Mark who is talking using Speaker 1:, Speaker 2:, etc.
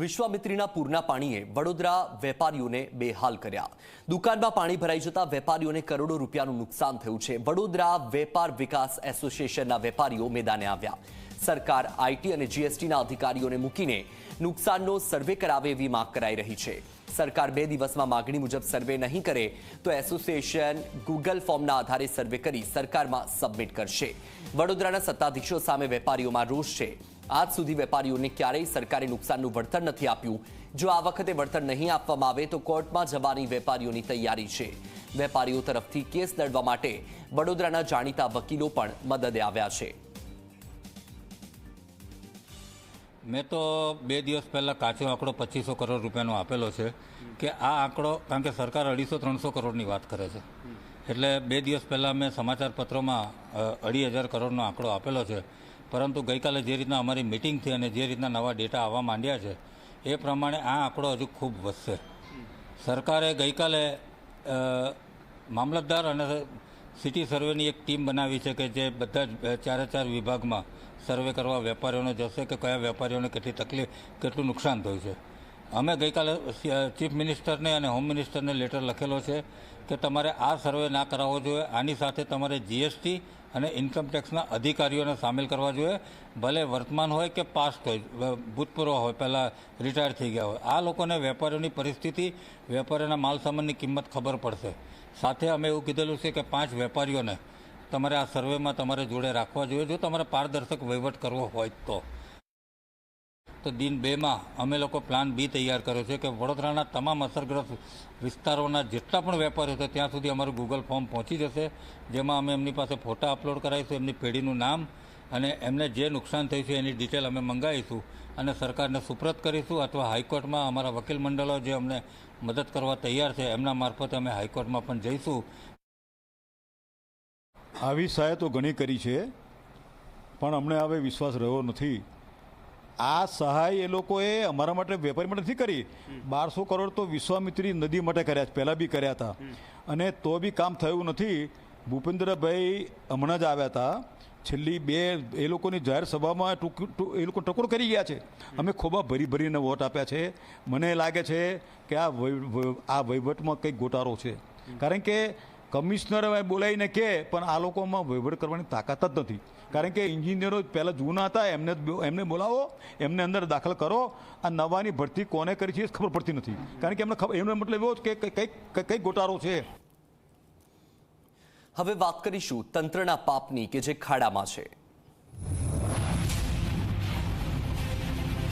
Speaker 1: વિશ્વામિત્રીના પૂરના પાણીએ વડોદરા વેપારીઓને બેહાલ કર્યા. દુકાનમાં પાણી ભરાઈ જતા વેપારીઓને કરોડો રૂપિયાનું નુકસાન થયું છે. વડોદરા વેપાર વિકાસ એસોસિએશનના વેપારીઓ મેદાને આવ્યા. સરકાર આઈટી અને જીએસટીના અધિકારીઓને મૂકીને નુકસાનનો સર્વે કરાવે એવી માંગ કરાઈ રહી છે. સરકાર બે દિવસમાં માગણી મુજબ સર્વે નહીં કરે તો એસોસિએશન ગૂગલ ફોર્મના આધારે સર્વે કરી સરકારમાં સબમિટ કરશે. વડોદરાના સત્તાધીશો સામે વેપારીઓમાં રોષ છે. આજ સુધી વેપારીઓને ક્યારેય સરકારે નુકસાનનું વળતર નથી આપ્યું. જો આ વખતે વળતર નહીં આપવામાં આવે તો કોર્ટમાં જવાની વેપારીઓની તૈયારી છે. વેપારીઓ તરફથી કેસ લડવા માટે વડોદરાના જાણીતા વકીલો પણ મદદે આવ્યા છે.
Speaker 2: મેં તો બે દિવસ પહેલાં કાચો આંકડો પચીસો કરોડ રૂપિયાનો આપેલો છે કે આ આંકડો, કારણ કે સરકાર અઢીસો ત્રણસો કરોડની વાત કરે છે. એટલે બે દિવસ પહેલાં મેં સમાચાર પત્રોમાં અઢી હજાર કરોડનો આંકડો આપેલો છે. પરંતુ ગઈકાલે જે રીતના અમારી મિટિંગ થઈ અને જે રીતના નવા ડેટા આવવા માંડ્યા છે, એ પ્રમાણે આ આંકડો હજુ ખૂબ વધશે. સરકારે ગઈકાલે મામલતદાર અને સિટી સર્વેની એક ટીમ બનાવી છે કે જે બધા જ ચારે ચાર વિભાગમાં સર્વે કરવા વેપારીઓને જશે કે કયા વેપારીઓને કેટલી તકલીફ, કેટલું નુકસાન થયું છે. અમે ગઈકાલે ચીફ મિનિસ્ટરને અને હોમ મિનિસ્ટરને લેટર લખેલો છે કે તમારે આ સર્વે ના કરાવવો જોઈએ. આની સાથે તમારે જીએસટી અને ઇન્કમટેક્સના અધિકારીઓને સામેલ કરવા જોઈએ. ભલે વર્તમાન હોય કે પાસ્ટ હોય ભૂતપૂર્વ હોય, પહેલાં રિટાયર થઈ ગયા હોય. આ લોકોને વેપારીઓની પરિસ્થિતિ, વેપારીઓના માલસામાનની કિંમત ખબર પડશે. સાથે અમે એવું કીધેલું છે કે પાંચ વેપારીઓને તમારે આ સર્વેમાં તમારે જોડે રાખવા જોઈએ. જો તમારે પારદર્શક વહીવટ કરવો હોય તો. તો દિન બેમાં અમે લોકો પ્લાન બી તૈયાર કર્યો છે કે વડોદરાના તમામ અસરગ્રસ્ત વિસ્તારોના જેટલા પણ વેપારીઓ છે, ત્યાં સુધી અમારું ગૂગલ ફોર્મ પહોંચી જશે, જેમાં અમે એમની પાસે ફોટા અપલોડ કરાવીશું, એમની પેઢીનું નામ અને એમને જે નુકસાન થયું છે એની ડિટેલ અમે મંગાવીશું અને સરકારને સુપ્રત કરીશું અથવા હાઈકોર્ટમાં અમારા વકીલ મંડળો જે અમને મદદ કરવા તૈયાર છે, એમના મારફતે અમે હાઈકોર્ટમાં પણ જઈશું.
Speaker 3: આવી સહાય તો ઘણી કરી છે, પણ અમને હવે વિશ્વાસ રહ્યો નથી. આ સહાય એ લોકોએ અમારા માટે વેપારી માટે નથી કરી. બારસો કરોડ તો વિશ્વામિત્રી નદી માટે કર્યા પહેલાં બી કર્યા હતા. અને તો બી કામ થયું નથી. ભૂપેન્દ્રભાઈ હમણાં જ આવ્યા હતા. છેલ્લી બે એ લોકોની જાહેર સભામાં એ લોકો ટકોર કરી ગયા છે. અમે ખોબા ભરી ભરીને વોટ આપ્યા છે. મને લાગે છે કે આ આ વહીવટમાં કંઈક ગોટાળો છે. કારણ કે કમિશનર બોલાવીને કે, પણ આ લોકોમાં વહીવટ કરવાની તાકાત જ નથી. કારણ કે એન્જિનિયરો પહેલાં જૂના હતા, એમને એમને બોલાવો, એમને અંદર દાખલ કરો. આ નવાની ભરતી કોને કરી છે ખબર પડતી નથી. કારણ કે એમને ખબર, એમનો મતલબ એવો કે કંઈક કંઈક ગોટાળો છે.
Speaker 1: હવે વાત કરીશું તંત્રના પાપની કે જે ખાડામાં છે.